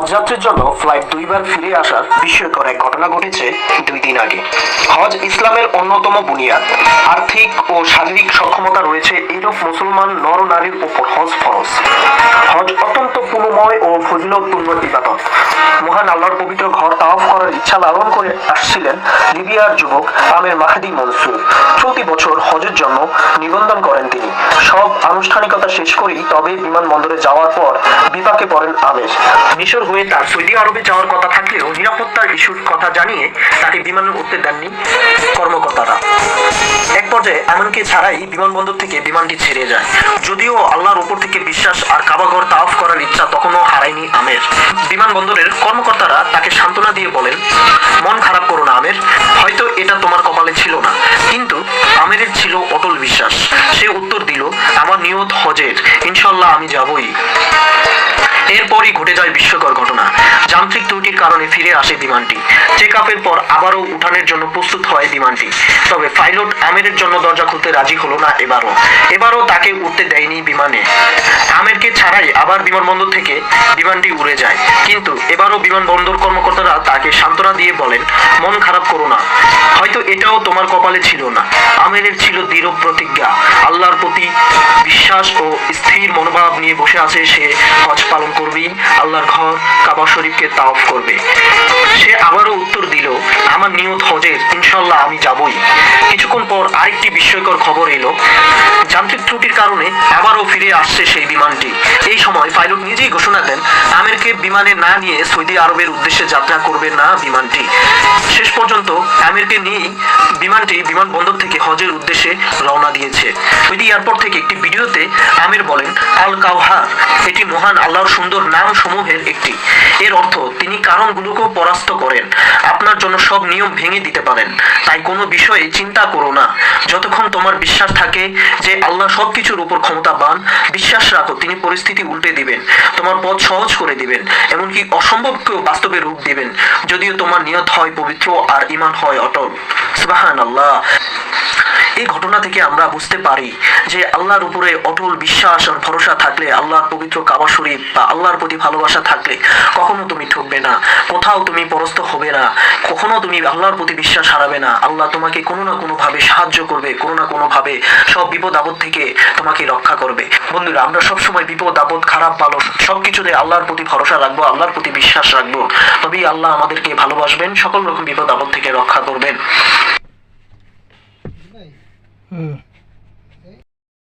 হজযাত্রীর জন্য ফ্লাইট দুইবার ফিরে আসার বিস্ময়কর এক ঘটনা ঘটেছে দুই দিন আগে। হজ ইসলামের অন্যতম বুনিয়াদ। আর্থিক ও শারীরিক সক্ষমতা রয়েছে এইরূপ মুসলমান নর নারীর উপর হজ ফরজ। হজ অত্যন্ত পুণ্যময় ও ফজিলতপূর্ণ ইবাদত। মহান আল্লাহর পবিত্র ঘর তাওয়াফ করার ইচ্ছা লালন করে আসছিলেন লিবিয়ার যুবক আমের মাহাদি মনসুর। চলতি বছর হজের জন্য নিবন্ধন করেন তিনি। সব আনুষ্ঠানিকতা শেষ করেই তবে বিমানবন্দরে যাওয়ার পর বিপাকে পড়েন আমের। মিশর হয়ে তার সৌদি আরবে যাওয়ার কথা থাকলেও নিরাপত্তার ইস্যুর কথা জানিয়ে তাকে বিমানে উঠতে দেননি কর্মকর্তারা। এক পর্যায়ে এমনকি ছাড়াই বিমানবন্দর থেকে বিমানটি ছেড়ে যায়। যদিও আল্লাহর উপর থেকে বিশ্বাস আর কাবাঘর তাওয়াফ করার ইচ্ছা তখনও হারায়নি আমের। বিমানবন্দরের কর্মকর্তারা তাকে সান্ত্বনা দিয়ে বলেন, মন খারাপ করো না আমের, হয়তো এটা তোমার কপালে ছিল না। কিন্তু আমেরের ছিল অটল বিশ্বাস। সে উত্তর দিল, আমার নিয়ত হজের। ইনশাল্লাহ আমি যাবই। এরপরই ঘটে যায় বিস্ময়কর ঘটনা। যান্ত্রিক ত্রুটির কারণে ফিরে আসে বিমানটি। চেক আপের পর আবারও উঠানের জন্য প্রস্তুত হয় বিমানটি। তবে পাইলট আমেরের জন্য দরজা খুলতে রাজি হলো না এবারও। এবারও তাকে উঠতে দেয়নি বিমানে। ছাড়াই আবার বিমানবন্দর থেকে বিমানটি উড়ে যায়। কিন্তু এবারও বিমানবন্দর কর্মকর্তারা তাকে সান্ত্বনা দিয়ে বলেন, মন খারাপ করো না। হয়তো এটাও তোমার কপালে ছিল না। আমেরের ছিল দৃঢ় প্রতিজ্ঞা। আল্লাহর প্রতি বিশ্বাস ও স্থির মনোভাব নিয়ে বসে আছে সে। হজ পালন করবেই আল্লাহর ঘর কাবা শরীফকে তাওফ করবে। সে আবারও উত্তর দিল, আমার নিয়ত হজের ইনশাল্লাহ আমি যাবই। কিছুক্ষণ পর আরেকটি বিস্ময়কর খবর এলো। যান্ত্রিক ত্রুটির কারণে আবারও ফিরে আসছে সেই বিমানটি। এই সময় পাইলট নিজেই ঘোষণা দেন, আমেরকে বিমানে না নিয়ে সৌদি আরবের উদ্দেশ্যে যাত্রা করবে না বিমানটি। শেষ পর্যন্ত আমেরকে নিয়েই বিমানটি বিমানবন্দর থেকে হজের উদ্দেশ্যে রওনা দিয়েছে। সৌদি এয়ারপোর্ট থেকে একটি ভিডিওতে আমির বলেন আল কাউহার এটি মহান আল্লাহর সুন্দর নাম সমূহের একটি। এর অর্থ, তিনি কারণগুলোকেও পরাস্ত করেন। আপনার জন্য সব নিয়ম ভেঙে দিতে পারেন। তাই কোনো বিষয়ে চিন্তা করো না। যতক্ষণ তোমার বিশ্বাস থাকে যে আল্লাহ সব কিছুর উপর ক্ষমতাবান, বিশ্বাস রাখো, তিনি পরিস্থিতি উল্টে দিবেন। তোমার পথ সহজ করে দিবেন, এমনকি অসম্ভবকেও বাস্তবে রূপ দিবেন। যদিও তোমার নিয়ত হয় পবিত্র আর ইমান হয় অটল। সুবাহান আল্লাহ এই ঘটনা থেকে আমরা বুঝতে পারি যে আল্লাহর উপরে অটল বিশ্বাস আর ভরসা থাকলে আল্লাহর পবিত্র কাবা শরীফ বা আল্লাহর প্রতি ভালোবাসা থাকলে কখনো তুমি ঠকবে না, কোথাও তুমি পরস্ত হবে না, কখনো তুমি আল্লাহর প্রতি বিশ্বাস হারাবে না, আল্লাহ তোমাকে কোনো না কোনো ভাবে সাহায্য করবে, কোনো না কোনো ভাবে সব বিপদ আপদ থেকে তোমাকে রক্ষা করবে। বন্ধুরা, আমরা সব সময় বিপদ আপদ, খারাপ ভালো সবকিছুতে আল্লাহর প্রতি ভরসা রাখব, আল্লাহর প্রতি বিশ্বাস রাখব। তবেই আল্লাহ আমাদেরকে ভালোবাসবেন, সকল রকম বিপদ আপদ থেকে রক্ষা করবেন। Hmm.